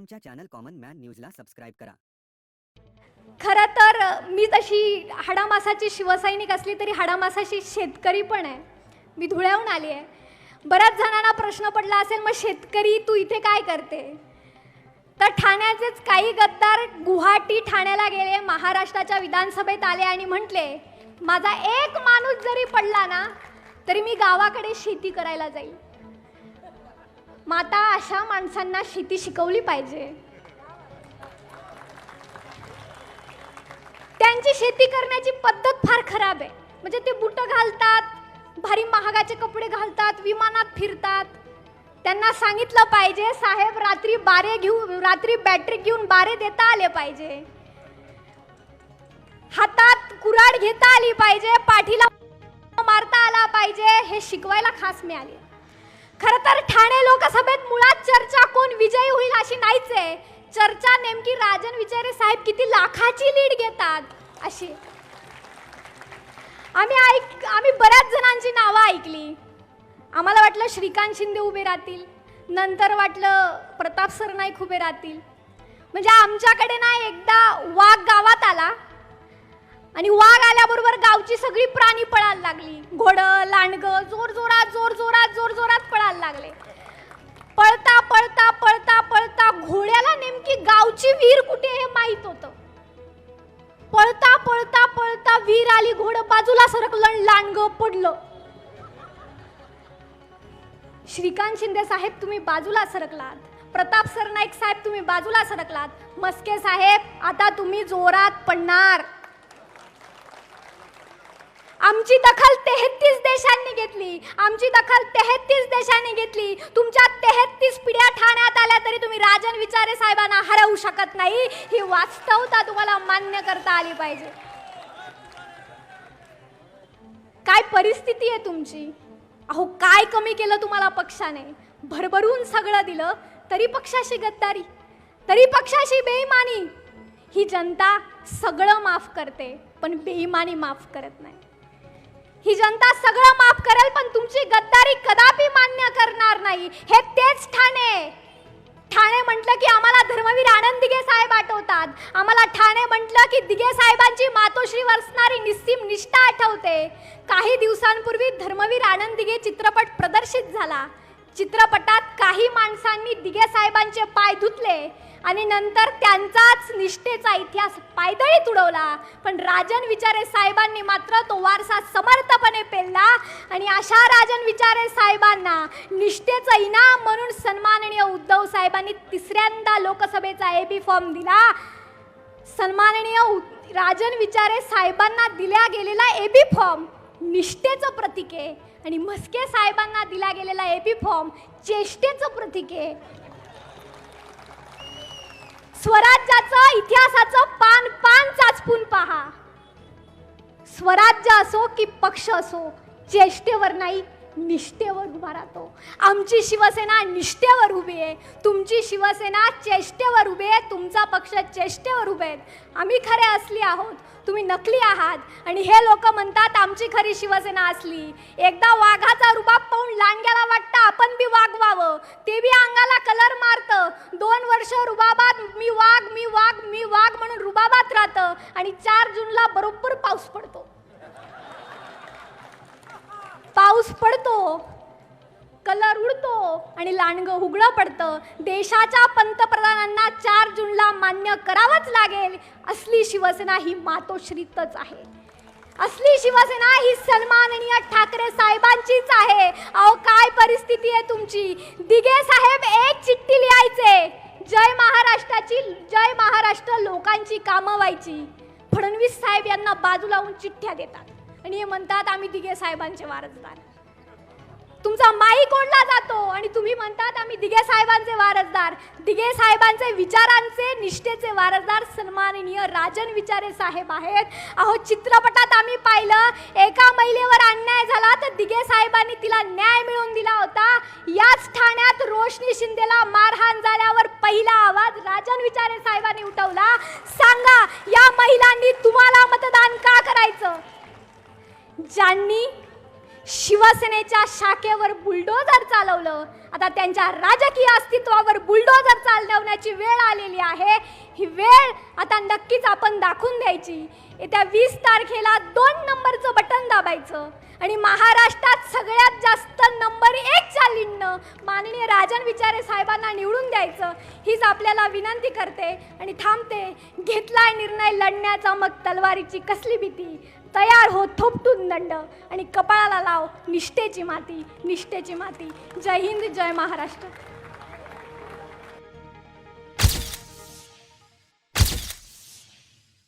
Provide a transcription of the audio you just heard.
आमच्या channel common man न्यूजला subscribe करा. खरं तर मी तशी हाडामासाची शिवसैनिक असली तरी हाडामासाची शेतकरी पण आहे. मी धुळ्याहून आली आहे. बऱ्याच जणांना प्रश्न पडला असेल मग शेतकरी तू इथे काय करते? तर ठाण्याचेच काही गद्दार गुवाहाटी ठाण्याला गेले महाराष्ट्राच्या विधानसभेत आले आणि म्हटले माझा एक माणूस जरी पडला ना तरी मी गावाकडे शेती करायला जाईल. मग आता अशा माणसांना शेती शिकवली पाहिजे. त्यांची शेती करण्याची पद्धत फार खराब आहे. म्हणजे ते बुट घालतात भारी महागाचे कपडे घालतात विमानात फिरतात. त्यांना सांगितलं पाहिजे साहेब रात्री बारे घेऊन रात्री बॅटरी घेऊन बारे देता आले पाहिजे. हातात कुराड घेता आली पाहिजे पाठीला मारता आला पाहिजे हे शिकवायला खास मिळाले. खर तर ठाणे लोकसभेत मुळात चर्चा कोण विजयी होईल अशी नाहीच आहे. चर्चा नेमकी राजन विचारे साहेब किती लाखाची लीड घेतात अशी. आम्ही ऐक आम्ही बऱ्याच जणांची नावं ऐकली. आम्हाला वाटलं श्रीकांत शिंदे उभे राहतील. नंतर वाटलं प्रताप सरनाईक उभे राहतील. म्हणजे आमच्याकडे ना एकदा वाघ गावात आला. आणि वाघ आल्याबरोबर गावची सगळी प्राणी पळायला लागली. घोडं लांडगं जोर जोरात जोर जोरात जोर जोरात पळायला लागले. पळता पळता पळता पळता घोड्याला नेमकी गावची वीर कुठे हे माहीत होतं. पळता पळता पळता वीर आली घोडं बाजूला सरकलं लांडग पडलं. श्रीकांत शिंदे साहेब तुम्ही बाजूला सरकलात. प्रताप सरनाईक साहेब तुम्ही बाजूला सरकलात. मस्के साहेब आता तुम्ही जोरात पडणार. आमची दखल तेहतीस देशांनी घेतली. आमची दखल तेहतीस देशांनी घेतली. तुमच्या तेहतीस पिढ्या ठाण्यात आल्या तरी तुम्ही राजन विचारे साहेबांना हरवू शकत नाही. ही वास्तवता तुम्हाला मान्य करता आली पाहिजे. काय परिस्थिती आहे तुमची? अहो काय कमी केलं तुम्हाला पक्षाने? भरभरून सगळं दिलं तरी पक्षाशी गद्दारी तरी पक्षाशी बेईमानी. ही जनता सगळं माफ करते पण बेईमानी माफ करत नाही. ही जनता सगळं माफ करेल पण तुमची गद्दारी कदापि मान्य करणार नाही. हे तेच ठाणे. ठाणे म्हटलं की आम्हाला धर्मवीर आनंद दिघे साहेब आठवतात. आम्हाला ठाणे म्हटलं की दिघे साहेबांची मातोश्री वरसणारी निस्सीम निष्ठा आठवते. काही दिवसांपूर्वी धर्मवीर आनंद दिघे चित्रपट प्रदर्शित झाला. चित्रपटात काही माणसांनी दिघे साहेबांचे पाय धुतले आणि नंतर त्यांचाच निष्ठेचा इतिहास पायदळीत उडवला. पण राजन विचारे साहेबांनी मात्र तो वारसा समर्थपणे पेलला आणि अशा राजन विचारे साहेबांना निष्ठेचं इनाम म्हणून सन्माननीय उद्धव साहेबांनी तिसऱ्यांदा लोकसभेचा ए बी फॉर्म दिला. सन्माननीय उ- राजन विचारे साहेबांना दिल्या गेलेला ए बी फॉर्म निष्ठेचं प्रतीक आहे. आणि म्हस्के साहेबांना दिला गेलेला ए फॉर्म चेष्टेचं प्रतीक आहे. स्वराज्याचं इतिहासाचं पान पान चाचपून पहा. स्वराज्य असो की पक्ष असो चेष्टेवर नाही निष्ठेवर उभा राहतो. आमची शिवसेना निष्ठेवर उभी आहे. तुमची शिवसेना चेष्टेवर उभी आहे. तुमचा पक्ष चेष्टेवर उभे आहेत. आम्ही खरे असली आहोत. तुम्ही नकली आहात. आणि हे लोक म्हणतात आमची खरी शिवसेना असली. एकदा वाघाचा रुबाब पाहून लांडग्याला वाटतं आपण बी वाघ ते बी अंगाला कलर मारतं. दोन वर्ष रुबाबात मी वाघ मी वाघ मी वाघ म्हणून रुबाबात राहतं. आणि चार जूनला बरोबर पाऊस पडतो. पाऊस पडतो कलर उडतो आणि लांडगं उघडं पडतं. देशाच्या पंतप्रधानांना चार जूनला मान्य करावंच लागेल. असली शिवसेना ही मातोश्रीतच आहे. असली शिवसेना ही सन्माननीय ठाकरे साहेबांचीच आहे. अहो काय परिस्थिती आहे तुमची? दिघे साहेब एक चिठ्ठी लिहायचे. जय महाराष्ट्राची जय महाराष्ट्र लोकांची कामं व्हायची. फडणवीस साहेब यांना बाजूला चिठ्ठ्या देतात. आणि हे म्हणतात आम्ही दिघे साहेबांचे वारसदार. तुमचा माईक कोणला जातो आणि तुम्ही म्हणतात आम्ही दिघे साहेबांचे वारसदार. दिघे साहेबांचे विचारांचे निष्ठेचे वारसदार सन्माननीय राजन विचारे साहेब आहेत. अहो चित्रपटात आम्ही पाहिलं एका महिलेवर अन्याय झाला तर दिघे साहेबांनी तिला न्याय मिळवून दिला होता. याच ठाण्यात रोशनी शिंदेला मारहाण झाल्यावर पहिला आवाज राजन विचारे साहेबांनी उठवला. सांगा या महिलांनी तुम्हाला मतदान का करायचं? ज्यांनी शिवसेनेच्या शाखेवर बुलडोजर चालवलं आता त्यांच्या राजकीय अस्तित्वावर बुलडोजर चालवण्याची वेळ आलेली आहे. ही वेळ आता नक्कीच आपण दाखवून द्यायची. येत्या वीस तारखेला दोन नंबरचं बटन दाबायचं आणि महाराष्ट्रात सगळ्यात जास्त नंबर एक चालींनं माननीय राजन विचारे साहेबांना निवडून द्यायचं. हीच आपल्याला विनंती करते आणि थांबते. घेतलाय निर्णय लढण्याचा मग तलवारीची कसली भीती? तयार हो थोपटून दंड. आणि कपाळाला लाव निष्ठेची माती निष्ठेची माती. जय हिंद जय महाराष्ट्र.